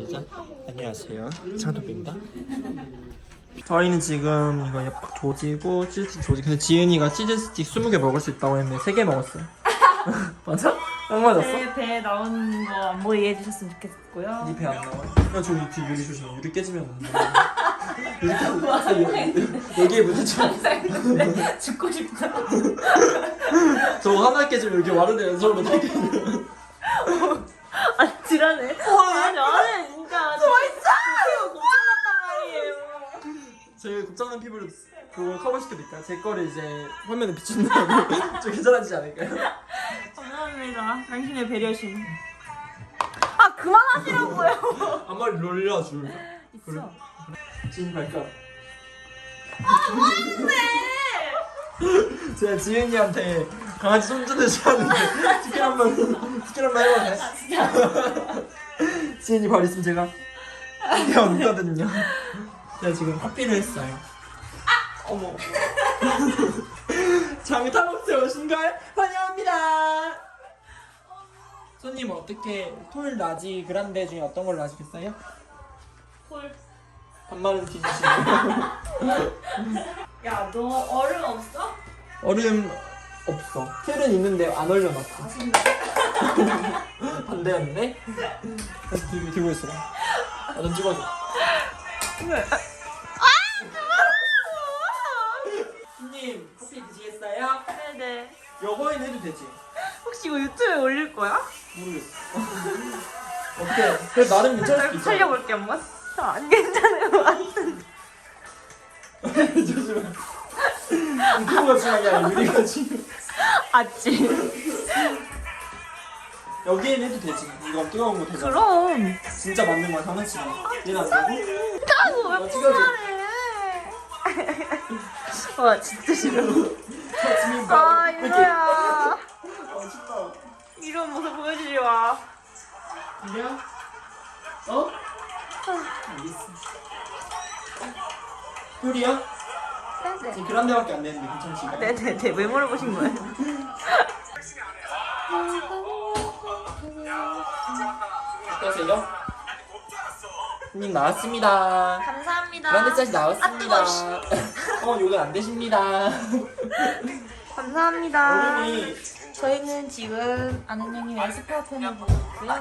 시작. 안녕하세요. 장도빈입니다. 저희는 지금 이거 약 조지고 치즈 스틱 조지. 근데 지은이가 치즈 스틱 20개 먹을 수 있다고 했는데 3개 먹었어요. 맞아? 딱 맞았어? 제 배에 나온 거안 보이게 해주셨으면 좋겠고요. 니 배 안 나와? 야 저기 뒤 유리 조심. 유리 깨지면 안 돼. 유리 깨지면 여기에 부딪혀. 죽고 싶다. 저거 하나 깨지면 여기 와르르 연속으로 다 깨지면. 아, 지랄해. 아니, 아니, 진짜. 저 있어! 고장났단 말이에요. 저희 곱창난 피부를 그거 커버시켜드릴까요? 제 거를 이제 화면에 비춘다고 좀 괜찮아지지 않을까요? 감사합니다. 당신의 배려심. 아, 그만하시라고요. 앞머리 롤려줄 있어. 진발가 제가 지은이한테 강아지 손주듯이 하는데 스킬 한번 스킬 한번 해봐요 지은이 발 있으면 제가 없거든요 제가 지금 커피를 했어요 어머 장타먹새 오신 걸 환영합니다 손님 어떻게 톨 라지 그란데 중에 어떤 걸 라지겠어요? 콜. 반말은 뒤지시네요 야, 너 얼음 없어? 얼음 없어. 틀은 있는데 안 얼려놨어. 반대였네. 다시 들고 들고 있어. 나좀 찍어줘. 손님 커피 드시겠어요? 네네. 여거엔 해도 되지. 혹시 이거 유튜브에 올릴 거야? 모르겠어. 어때? 그래 나름 괜찮을 수도 있어. 살려볼게, 한번. 아, 안 괜찮아요. 안 조심해. 유튜브가 중요한 게 아니라 유리가 중요해. 아찌. 여기엔 해도 되지. 이거 뜨거운 거 되잖아. 그럼. 진짜 맞는 거야 장난치지 마. 얘는 안 되고. 어, 왜 찍어줘. 그만해. 와, 진짜 싫어. 아. 이거야. 아 춥다. 이런 모습 보여주지 마. 들려? 어? 알겠어. 꿀이야? 네네. 지금 그란데밖에 안 되는데 괜찮지? 네네네. 왜 물어보신 거예요? 어떠세요? 님 나왔습니다. 감사합니다. 그란데 짜지 나왔습니다. 아, 뜨거워, 어, 요건 안 되십니다. 감사합니다. 얼음이 저희는 지금 아는 형님 에스파 편을 보고 있고요.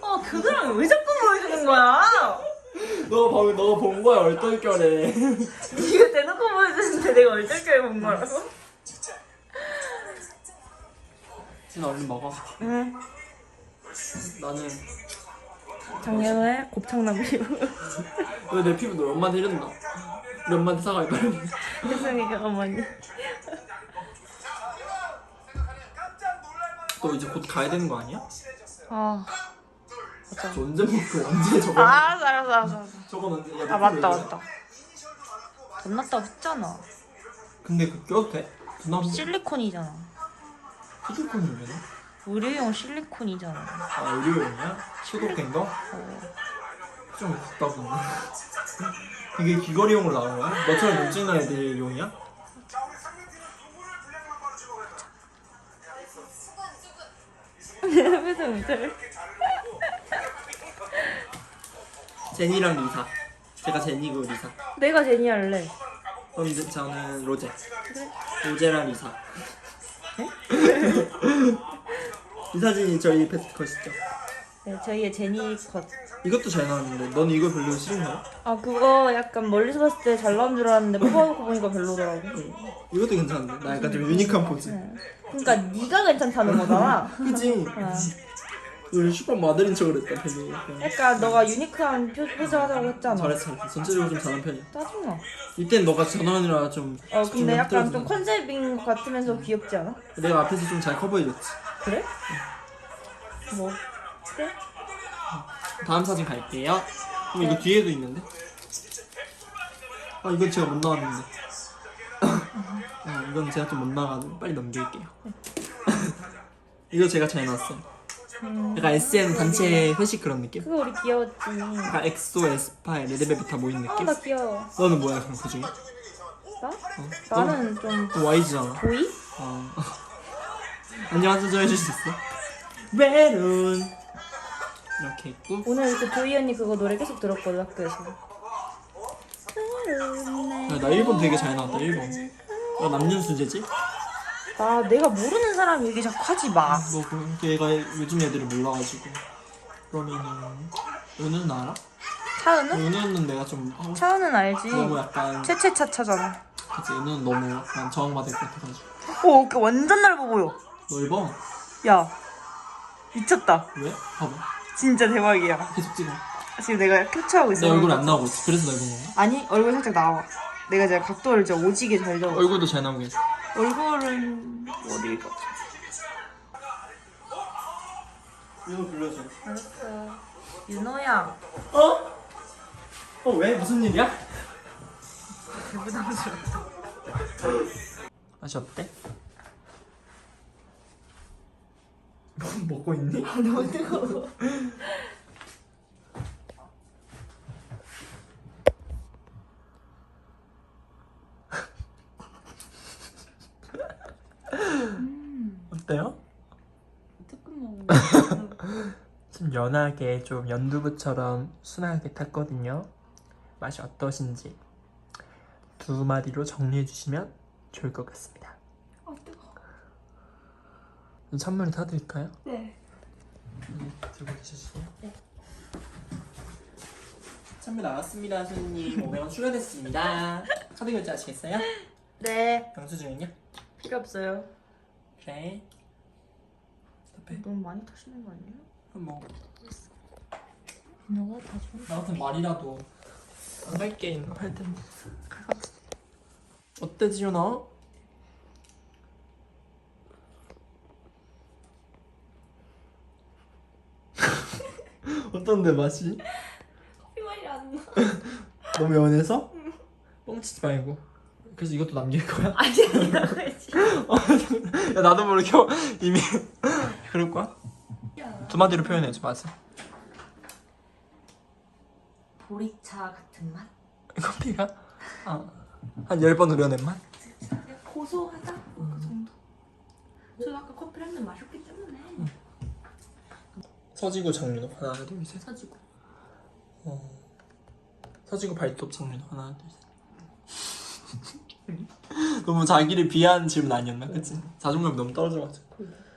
어, 그들은 왜 자꾸 보여주는 거야? 너 봐, 너본 거야 얼떨결에. 네가 대놓고 보여주는데 내가 얼떨결에 본 거라고? 진 얼른 먹어. 응. 나는 작년에 피부. 왜내 피부 너 엄마한테 이랬나? 우리 엄마한테 사과해 빨리. 죄송해요, 어머니. 너 이제 곧 가야 되는 거 아니야? 아, 맞아. 저 언제 먹고 언제 저거? 아, 알았어, 알았어, 알았어. 저건 언제? 야, 아, 너 맞다, 맞다. 덧났다고 했잖아. 근데 그 껴도 돼? 나 실리콘이잖아. 피지콘이면? 의료용 실리콘이잖아. 아 의료용이야? 소독된 거? 어. 좀 국다고 이게 귀걸이용으로 나온 거야? 너처럼 용진한 애들 용이야? 내 표정 잘. 제니랑 리사 제가 제니고 리사 내가 제니 할래. 그럼 이제 저는 로제 로제랑 리사 이 사진이 저희 베스트 컷이죠 네, 저희의 제니 컷. 이것도 잘 나왔는데 넌 이거 별로 싫은가? 아 그거 약간 멀리서 봤을 때 잘 나온 줄 알았는데 뽑아놓고 보니까 별로더라고. 이것도 괜찮은데 나 약간 좀 유니크한 포즈 네. 그러니까 네가 괜찮다는 거잖아. 그치? 아. 슈퍼 마들인 척을 했다 약간. 약간 너가 유니크한 표, 표정 하자고 했잖아. 잘했어 전체적으로 좀 잘한 편이야 짜증나. 이땐 너가 전화하느라 좀 어 근데 집중을 약간. 좀 컨셉인 것 같으면서 귀엽지 않아? 내가 앞에서 좀 잘 커버해줬지 그래? 뭐? 그래? 다음 사진 갈게요 그럼 이거 뒤에도 있는데 아 이건 제가 못 나왔는데 어, 이건 제가 좀 못 나가는 빨리 넘길게요 이거 제가 잘 나왔어요 약간 SM 단체 회식 그런 느낌? 그거 우리 귀여웠지. 약간 엑소, 에스파, 레드벨벳 다 모인 느낌? 아나 귀여워. 너는 뭐야 그럼 그 중에? 나? 어? 나는 좀 너 YG잖아 보이? 어. 안녕하세요 좀 해줄 수 있어? 외로운 이렇게 있고 오늘 그 조이 언니 그거 노래 계속 들었거든 학교에서. 야, 나 일본 되게 잘 나왔다 일본 야 남녀 수제지? 아 내가 모르는 사람 얘기 자꾸 하지 마. 뭐 그, 얘가 요즘 애들을 몰라가지고 그러면은 은우는 알아? 차은우? 은우는 내가 좀 하고 싶 차은우는 알지. 너무 약간 채채차차잖아. 그치 은우는 너무 약간 저항받을 것 같아가지고 오, 어깨 완전 넓어 보여. 넓어? 야, 미쳤다. 왜? 봐봐 진짜 대박이야. 계속 찍어 지금 내가 캡처하고 있어. 내 얼굴 안 나오고 있어 그래서 넓은 건가? 아니 얼굴 살짝 나와. 내가 제가 각도를 진짜 오지게 잘 잡아. 얼굴도 잘 나오게 얼굴은 어딜 것 이거 불러줘 알았어. 윤호야. 어? 어 왜? 무슨 일이야? 부담스럽다. 맛이 어때? 뭐 먹고 있니? 너무 뜨거워. 어때요? 뜨끈 좀 연하게 좀 연두부처럼 순하게 탔거든요. 맛이 어떠신지 두 마디로 정리해 주시면 좋을 것 같습니다. 아 뜨거. 선물을 사드릴까요? 네. 들고 계셔주세요. 네. 선물 나왔습니다, 손님. 500원 추가됐습니다. 카드 결제 하시겠어요? 네. 영수증은요? 필요 없어요. 그래. 스톱해. 너무 많이 타시는 거 아니에요? 그럼 뭐, 윤호가 다 줘. 나 같은 말이라도 안 갈게 할 텐데. 어때, 지윤아? 어떤데 맛이? 커피 맛이 안 나. 너무 연해서? 뻥치지 말고. 그래서 이것도 남길 거야? 아니 아니라고 했지. 야 나도 모르게 이미 그럴 거야? 두 마디로 표현해줘 맛을. 보리차 같은 맛? 커피가 아, 한열 번 우려낸 맛? 고소하다? 그 정도. 저 아까 커피를 한잔 마셨기 때문에 서지구 장윤호 하나 둘 셋. 사지고. 어. 서지구 발톱 장윤호 하나 둘 셋. 너무 자기를 비하하는 질문 아니었나? 그치? 자존감이 너무 떨어져가지고.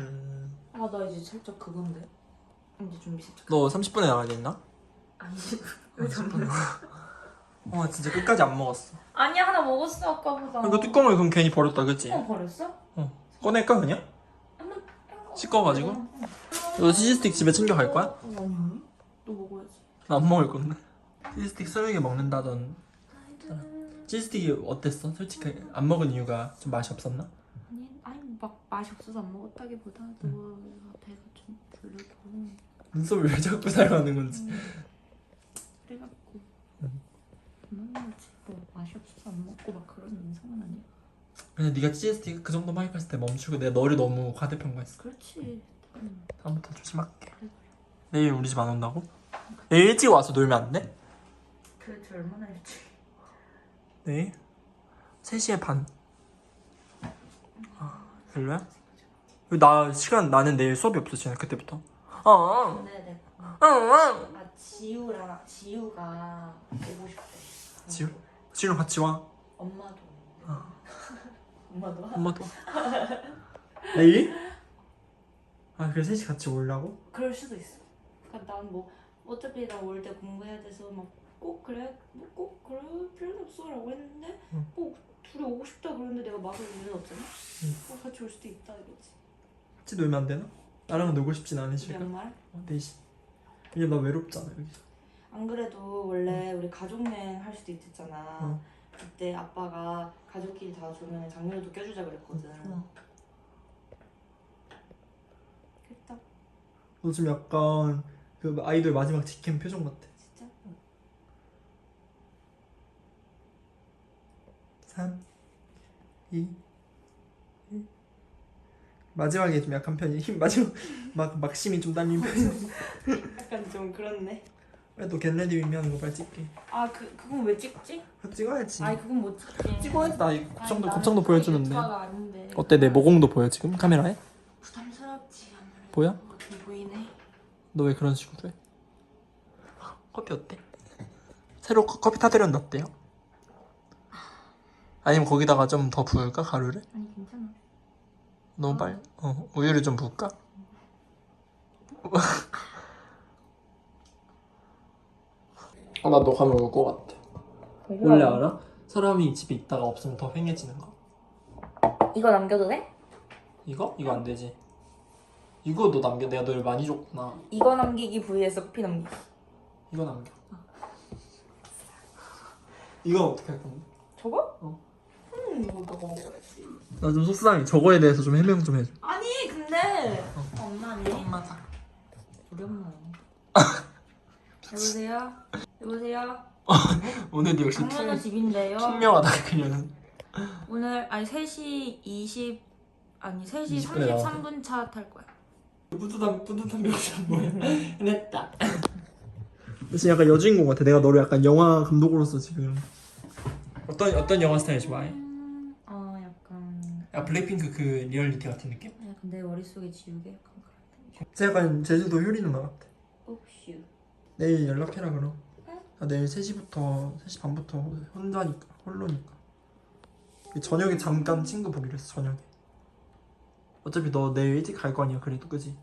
음, 아 나 이제 살짝 그건데. 이제 준비 살짝. 너 30분에 나가야 됐나? 아니지. 와 진짜 끝까지 안 먹었어. 아니야 하나 먹었어 아까보다. 이거 뚜껑을 그럼 괜히 버렸다, 그치? 어 버렸어? 꺼낼까 그냥? 한번 씻어가지고? 너 치즈스틱 집에 챙겨갈 거야? 어, 아니. 너 먹어야지. 나 안 먹을 건데. 치즈스틱 스무개 먹는다던. 치즈스틱이 어땠어? 솔직히 안 먹은 이유가 좀 맛이 없었나? 막 맛이 없어서 안 먹었다기보다 너가 배가 좀 불르고 눈썹을 왜 자꾸 사용하는 건지. 그래갖고 안 먹는 거지. 뭐 맛이 없어서 안 먹고 막 그런 인상은 아니야. 그냥 네가 치즈스틱 그 정도 마이크했을 때 멈추고 내가 너를 너무 과대평가했어. 그렇지. 음. 다음부터 조심할게. 내일 우리 집 안 온다고? 내일 일찍 와서 놀면 안 돼? 도대체 얼마나 일찍? 내일? 3시에 반. 아, 별로야? 왜나 시간 나는 내일 수업이 없었잖아 그때부터. 어. 어. 근데 내가 어. 어. 아 지우랑 지우가 오고 싶대. 지우? 지우랑 같이 와. 엄마도. 어. 엄마도. 엄마도. 내일? 아 그래 셋이 같이 오려고? 그럴 수도 있어. 그러니까 난뭐 어차피 나 올 때 공부해야 돼서 막 꼭 그래 뭐 꼭 그럴 필요는 없어라고 했는데 응. 꼭 둘이 오고 싶다 그러는데 내가 막을 이유는 없잖아. 응. 어, 같이 올 수도 있다 이거지. 같이 놀면 안 되나? 나랑 놀고 싶진 않으실까? 몇 말? 어, 넷이. 이제 나 외롭잖아 여기서. 안 그래도 원래 우리 가족 여행 할 수도 있었잖아. 응. 그때 아빠가 가족끼리 다 주면 장면도 껴주자 그랬거든. 응. 그랬다. 너 지금 약간 그 아이돌 마지막 직캠 표정 같아. 진짜? 3, 2, 1. 마지막에 좀 약한 편이 힘 마지막 막 막심이 좀 딸린 편이. 약간 좀 그렇네. 왜또 겟레디 위미하는 거 빨리 찍게 아 그 그건 왜 찍지? 그거 찍어야지 아니 그건 못 찍지. 찍어야지 나 이거 아니, 곱창도 나는 곱창도 보여주는데 아닌데. 어때 내 모공도 보여 지금 카메라에? 부담스럽지 아무래도. 보여? 보이네. 너 왜 그런 식으로 해? 커피 어때? 새로 커- 커피 타드렸는데 어때요? 아니면 거기다가 좀 더 부을까 가루를? 아니 괜찮아. 너무 빨리 어 우유를 좀 부을까? 아 나너 가면 울 것 같아 원래 알아? 사람이 집에 있다가 없으면 더 휑해지는 거 이거 남겨도 돼? 이거? 이거 안 되지 이거 너 남겨 내가 널 많이 줬구나 이거 남기기 vs 커피 남기기. 이거 남겨 이건 어떻게 할 건데? 저거? 어. 음 이거 너가 먹어야지. 나 좀 속상해 저거에 대해서 좀 해명 좀 해줘 아니 근데 어. 엄마네. 엄마다 우리 엄마. 여보세요. 여보세요. 오늘도 역시 장모님 퉁, 집인데요. 퉁명하다 그녀는 오늘 아니 3시 20 아니 3시 20 분에 나왔대. 33분 차 탈 거야. 뿌듯한 뿌듯한表情 뭐야 해냈다 지금 약간 여주인공 같아 내가 너를 약간 영화 감독으로서 지금 어떤 어떤 영화 스타일 좋아해? 약간 야 블랙핑크 그 리얼리티 같은 느낌? 약간 내 머릿속에 지우개 약간 그런. 제 약간 제주도 효리 누나 같아 옵슈. 내일 연락해라 그럼 응. 나 내일 3시부터 3시 반부터 혼자니까 홀로니까 저녁에 잠깐 친구 보기로 했어 저녁에 어차피 너 내일 일찍 갈 거 아니야 그래도 그지?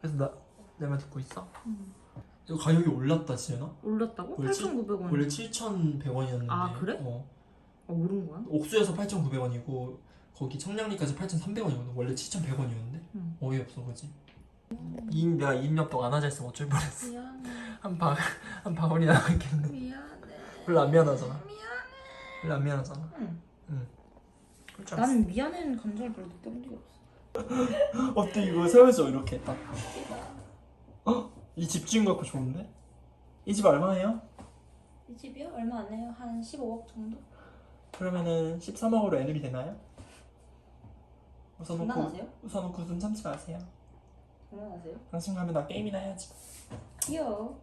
그래서 나 내 말 듣고 있어? 음. 이거 가격이 올랐다 지연아? 올랐다고? 원래 칠- 8,900원. 원래 7,100원이었는데 아, 그래? 어. 아, 오른 거야? 옥수에서 8,900원이고 거기 청량리까지 8,300원이거든 원래 7,100원이었는데 응. 어이없어 그지? 이 내가 2년 동안 안 하자 했으면 어쩔 뻔했어 미안해. 한 방, 한 방울이 나왔겠네 미안해. 별로 안 미안하잖아 미안해. 별로 안 미안하잖아 응. 줄 알았어. 나는 미안해는 감정을 별로 느껴본 적이 없어. 어때 이거 세워줘 이렇게 딱 어? 이 집주인 갖고 좋은데? 이 집 얼마예요? 이 집이요? 얼마 안 해요? 한 15억 정도? 그러면은 13억으로 애들이 되나요? 웃어놓고 장난하세요? 웃어놓고 눈 참지 마세요 장난하세요? 당신 가면 나 게임이나 해야지 귀여워.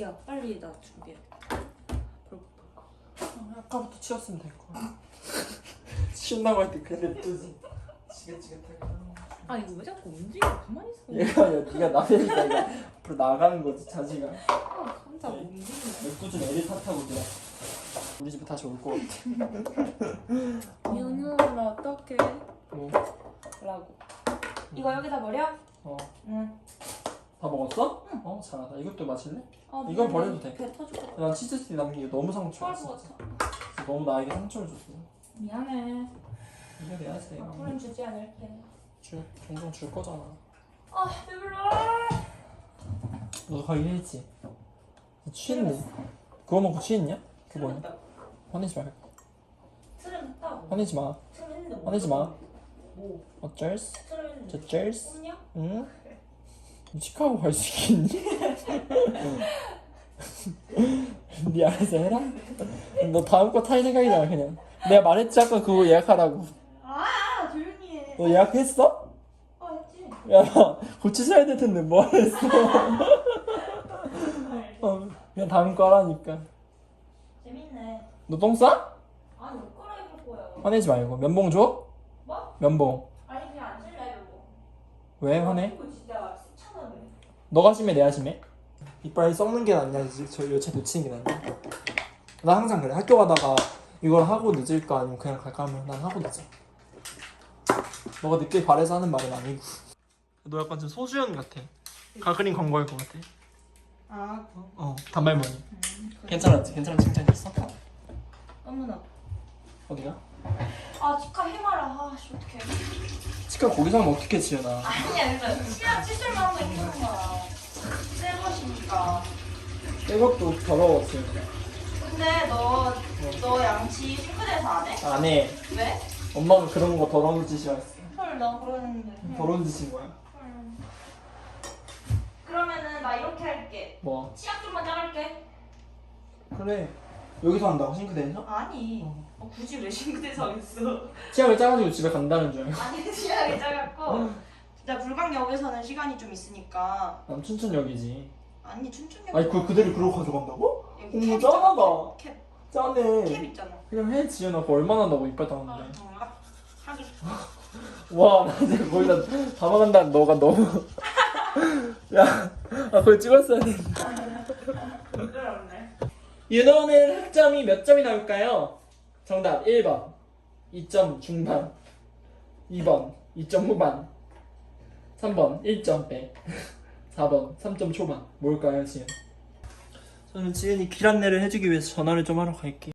야 빨리 나 준비해. 배고파. 아, 아까부터 치웠으면 될 거야 신나고 할 때 그냥 냅두지 지긋지긋하게 아 이거 왜 자꾸 움직여? 가만히 있어. 얘가 야 네가 나대니까 앞으로 나가는 거지 자지가 아 감자 못 움직이네. 맥구준 애를 탓하고 그래 우리 집에 다시 올 거 같아 윤우 나 어떡해? 뭐? 라고. 이거 여기다 버려? 어. 응. 다 먹었어? 어 잘하다 이것도 마실래? 아, 이건 미안해. 버려도 돼. 배 터질 것난 치즈스틱 남긴 게 너무 것 진짜 같아. 너무 나에게 상처를 줬어 미안해. 이게 내야지 앞으로는 주지 않을게. 줄, 종종 줄 거잖아 아 배불러. 너 가긴 했지 취했니? 그거 먹고 취했냐? 틀렸다. 화내지 말고 틀렸다고. 화내지 마 틀렸는데 뭐? 화내지 마 뭐? 어쩔스? 틀렸는데. 저쩔스? 없냐? 응? 치카고 갈 수 있겠니? 네 알아서 해라 너 다음 거 탈 생각이잖아 그냥 내가 말했지 아까 그거 예약하라고 아 조용히 해. 너 예약했어? 아 했지. 야 고치셔야 될 텐데 뭐 했어 어, 그냥 다음 거 하라니까 재밌네. 너 똥 싸? 아니 옷 갈아입을 거야. 화내지 말고 면봉 줘? 뭐? 면봉 아니 그냥 안 쓸래 이거. 왜 화내? 이거 진짜 수차만해. 너가 심해 내가 심해? 이빨 썩는 게 낫냐 이제 저 여체 놓치는 게 낫냐 나 항상 그래 학교 가다가 이걸 하고 늦을까 아니면 그냥 갈까 하면 난 하고 늦어 너가 늦게 바래서 하는 말은 아니고 너 약간 좀 소주연 같아 가그린 광고할 것 같아 아어 단발머리 음, 그래. 괜찮았지? 괜찮은 칭찬이었어? 어머나. 어디가? 아 치카 해마라. 아씨 어떡해. 치과 거기서 하면 어떻게 지연아 아니야 그러니까 치아 칫솔만 하면 힘든 거야. 새 것이니까. 백업도 더러워 지연 근데 너 너 양치 싱크대에서 안 해? 안해 왜? 엄마가 그런 거 더러운 짓이라 했어 헐, 나 그러는데. 더러운 짓인 거야 헐. 그러면은 나 이렇게 할게. 뭐 치약 좀만 짜갈게. 그래 여기서 한다고? 싱크대에서? 아니. 어. 어, 굳이 왜 싱크대에서 하겠어? 치약을 짜가지고 집에 간다는 줄 알고. 아니 치약이 짜갖고. 진짜 불광역에서는 시간이 좀 있으니까. 난 춘천역이지. 아니 춘춘이 아니 그 그대로 그러고 가져간다고? 여기 어머 캡 짠하다. 캡, 캡. 짠해. 있잖아. 그냥 해 지연아. 얼마나 한다고 이빨 닦는데. 어, 하기 와나 이제 거기다 담아간다. 너가 너무. 야 아, 그걸 찍었어야 돼 부끄럽네 윤호는 학점이 몇 점이 나올까요? 정답 1번 2점 중반 2번 2점 후반 3번 1점 백 4번 3점 초반 뭘까요 지은? 저는 지은이 길 안내를 해주기 위해서 전화를 좀 하러 갈게요